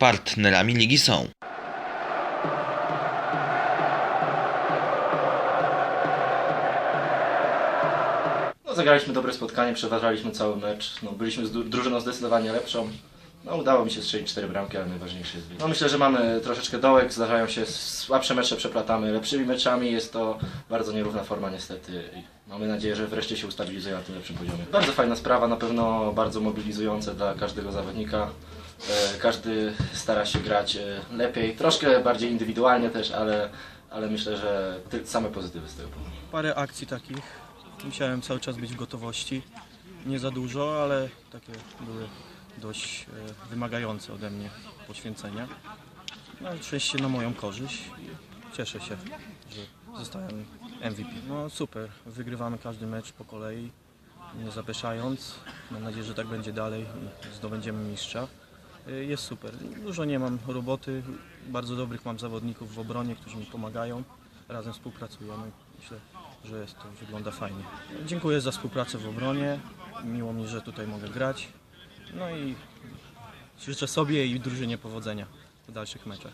Partnerami ligi są No, zagraliśmy dobre spotkanie, przeważaliśmy cały mecz. No, byliśmy z dru- drużyną zdecydowanie lepszą. No, udało mi się strzelić cztery bramki, ale najważniejsze jest wynik. No, myślę, że mamy troszeczkę dołek, zdarzają się słabsze mecze, przeplatamy lepszymi meczami. Jest to bardzo nierówna forma niestety. I mamy nadzieję, że wreszcie się ustabilizuje na tym lepszym poziomie. Bardzo fajna sprawa, na pewno bardzo mobilizujące dla każdego zawodnika. E, Każdy stara się grać e, lepiej, troszkę bardziej indywidualnie też, ale, ale myślę, że same pozytywy z tego powodu. Parę akcji takich. Musiałem cały czas być w gotowości. Nie za dużo, ale takie były dość e, wymagające ode mnie poświęcenia. No ale szczęście na moją korzyść cieszę się, że zostałem MVP. No super, wygrywamy każdy mecz po kolei, nie zapeszając. Mam nadzieję, że tak będzie dalej i zdobędziemy mistrza. E, Jest super. Dużo nie mam roboty, bardzo dobrych mam zawodników w obronie, którzy mi pomagają. Razem współpracujemy. Myślę, że jest to wygląda fajnie. Dziękuję za współpracę w obronie. Miło mi, że tutaj mogę grać. No i życzę sobie i drużynie powodzenia w dalszych meczach.